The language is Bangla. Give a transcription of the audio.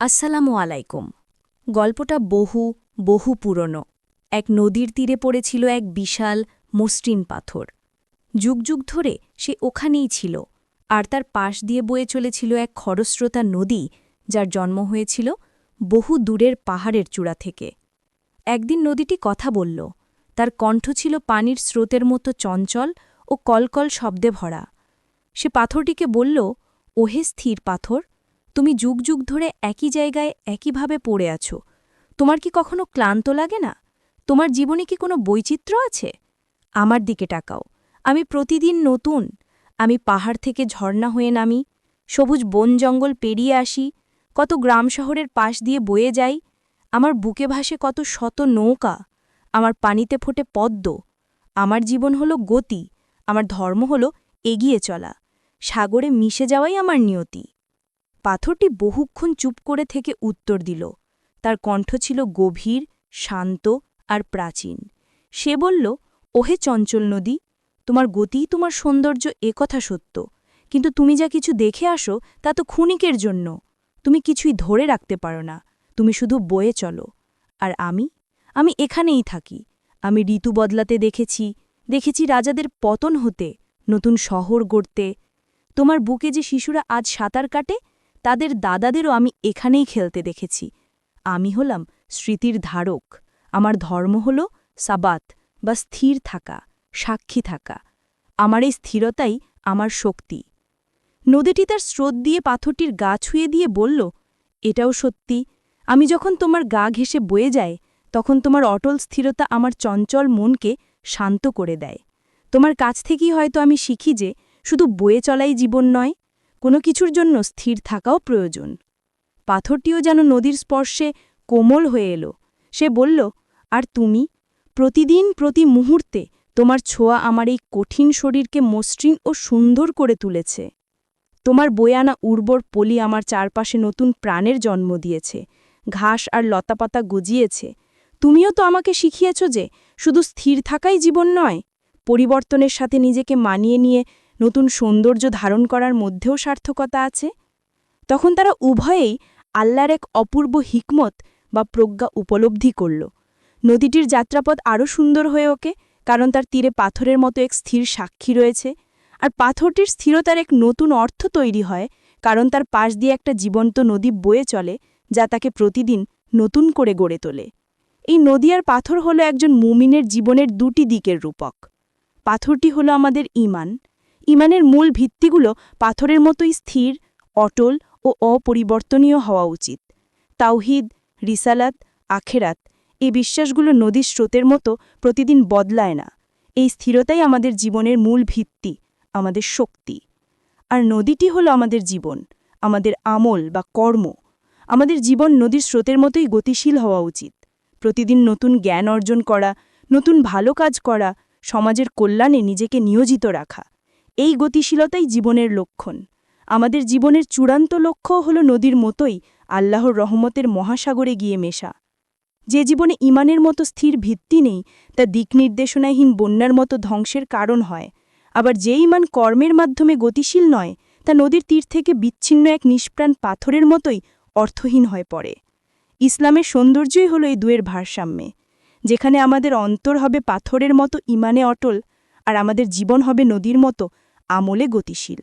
আসসালামু আলাইকুম। গল্পটা বহু বহু পুরনো। এক নদীর তীরে পড়েছিল এক বিশাল মসৃণ পাথর। যুগ যুগ ধরে সে ওখানেই ছিল, আর তার পাশ দিয়ে বয়ে চলেছিল এক খরস্রোতা নদী, যার জন্ম হয়েছিল বহু দূরের পাহাড়ের চূড়া থেকে। একদিন নদীটি কথা বলল, তার কণ্ঠ ছিল পানির স্রোতের মতো চঞ্চল ও কলকল শব্দে ভরা। সে পাথরটিকে বলল, ওহে স্থির পাথর তুমি যুগ যুগ ধরে একই জায়গায় একইভাবে পড়ে আছো। তোমার কি কখনো ক্লান্ত লাগে না? তোমার জীবনে কি কোনো বৈচিত্র্য আছে? আমার দিকে টাকাও আমি প্রতিদিন নতুন। আমি পাহাড় থেকে ঝর্ণা হয়ে নামি। সবুজ বন জঙ্গল পেরিয়ে আসি। কত গ্রাম শহরের পাশ দিয়ে বয়ে যাই। আমার বুকে ভাসে কত শত নৌকা। আমার পানিতে ফোটে পদ্ম। আমার জীবন হলো গতি। আমার ধর্ম হলো এগিয়ে চলা। সাগরে মিশে যাওয়াই আমার নিয়তি। পাথরটি বহুক্ষণ চুপ করে থেকে উত্তর দিল। তার কণ্ঠ ছিল গভীর, শান্ত আর প্রাচীন। সে বলল, ওহে চঞ্চল নদী, তোমার গতিই তোমার সৌন্দর্য একথা সত্য। কিন্তু তুমি যা কিছু দেখে আসো তা তো ক্ষণিকের জন্য। তুমি কিছুই ধরে রাখতে পারো না। তুমি শুধু বয়ে চলো। আর আমি? আমি এখানেই থাকি। আমি ঋতু বদলাতে দেখেছি। দেখেছি রাজাদের পতন হতে, নতুন শহর গড়তে। তোমার বুকে যে শিশুরা আজ সাঁতার কাটে তাদের দাদাদেরও আমি এখানেই খেলতে দেখেছি। আমি হলাম স্মৃতির ধারক। আমার ধর্ম হল সাবাত বা স্থির থাকা, সাক্ষী থাকা। আমার এই স্থিরতাই আমার শক্তি। নদীটি তার স্রোত দিয়ে পাথরটির গা ছুঁয়ে দিয়ে বলল, এটাও সত্যি। আমি যখন তোমার গা ঘেসে বয়ে যায়, তখন তোমার অটল স্থিরতা আমার চঞ্চল মনকে শান্ত করে দেয়। তোমার কাছ থেকেই হয়তো আমি শিখি যে, শুধু বয়ে চলাই জীবন নয় কোনো কিছুর জন্য স্থির থাকাও প্রয়োজন। পাথরটিও যেন নদীর স্পর্শে কোমল হয়ে এলো। সে বলল, আর তুমি? প্রতিদিন, প্রতি মুহূর্তে তোমার ছোঁয়া আমার এই কঠিন শরীরকে মসৃণ ও সুন্দর করে তুলেছে। তোমার বয়ানা উর্বর পলি আমার চারপাশে নতুন প্রাণের জন্ম দিয়েছে। ঘাস আর লতাপাতা গজিয়েছে। তুমিও তো আমাকে শিখিয়েছ যে শুধু স্থির থাকাই জীবন নয়, পরিবর্তনের সাথে নিজেকে মানিয়ে নিয়ে নতুন সৌন্দর্য ধারণ করার মধ্যেও সার্থকতা আছে। তখন তারা উভয়েই আল্লাহর এক অপূর্ব হিকমত বা প্রজ্ঞা উপলব্ধি করল। নদীটির যাত্রাপথ আরও সুন্দর হয়ে ওকে কারণ তার তীরে পাথরের মতো এক স্থির সাক্ষী রয়েছে। আর পাথরটির স্থিরতার এক নতুন অর্থ তৈরি হয়, কারণ তার পাশ দিয়ে একটা জীবন্ত নদী বয়ে চলে, যা তাকে প্রতিদিন নতুন করে গড়ে তোলে। এই নদী আর পাথর হলো একজন মুমিনের জীবনের দুটি দিকের রূপক। পাথরটি হলো আমাদের ইমান ইমানের মূল ভিত্তিগুলো পাথরের মতোই স্থির, অটল ও অপরিবর্তনীয় হওয়া উচিত। তাওহিদ, রিসালাত, আখেরাত এই বিশ্বাসগুলো নদীর স্রোতের মতো প্রতিদিন বদলায় না। এই স্থিরতাই আমাদের জীবনের মূল ভিত্তি, আমাদের শক্তি। আর নদীটি হলো আমাদের জীবন, আমাদের আমল বা কর্ম। আমাদের জীবন নদীর স্রোতের মতোই গতিশীল হওয়া উচিত। প্রতিদিন নতুন জ্ঞান অর্জন করা, নতুন ভালো কাজ করা, সমাজের কল্যাণে নিজেকে নিয়োজিত রাখা। এই গতিশীলতাই জীবনের লক্ষণ। আমাদের জীবনের চূড়ান্ত লক্ষ্য হল নদীর মতোই আল্লাহর রহমতের মহাসাগরে গিয়ে মেশা। যে জীবনে ইমানের মতো স্থির ভিত্তি নেই, তা দিকনির্দেশনাহীন বন্যার মতো ধ্বংসের কারণ হয়। আবার যে ইমান কর্মের মাধ্যমে গতিশীল নয়, তা নদীর তীর থেকে বিচ্ছিন্ন এক নিষ্প্রাণ পাথরের মতোই অর্থহীন হয়ে পড়ে। ইসলামের সৌন্দর্যই হল এই দুয়ের ভারসাম্যে। যেখানে আমাদের অন্তর হবে পাথরের মতো, ইমানে অটল, আর আমাদের জীবন হবে নদীর মতো আমলে গতিশীল।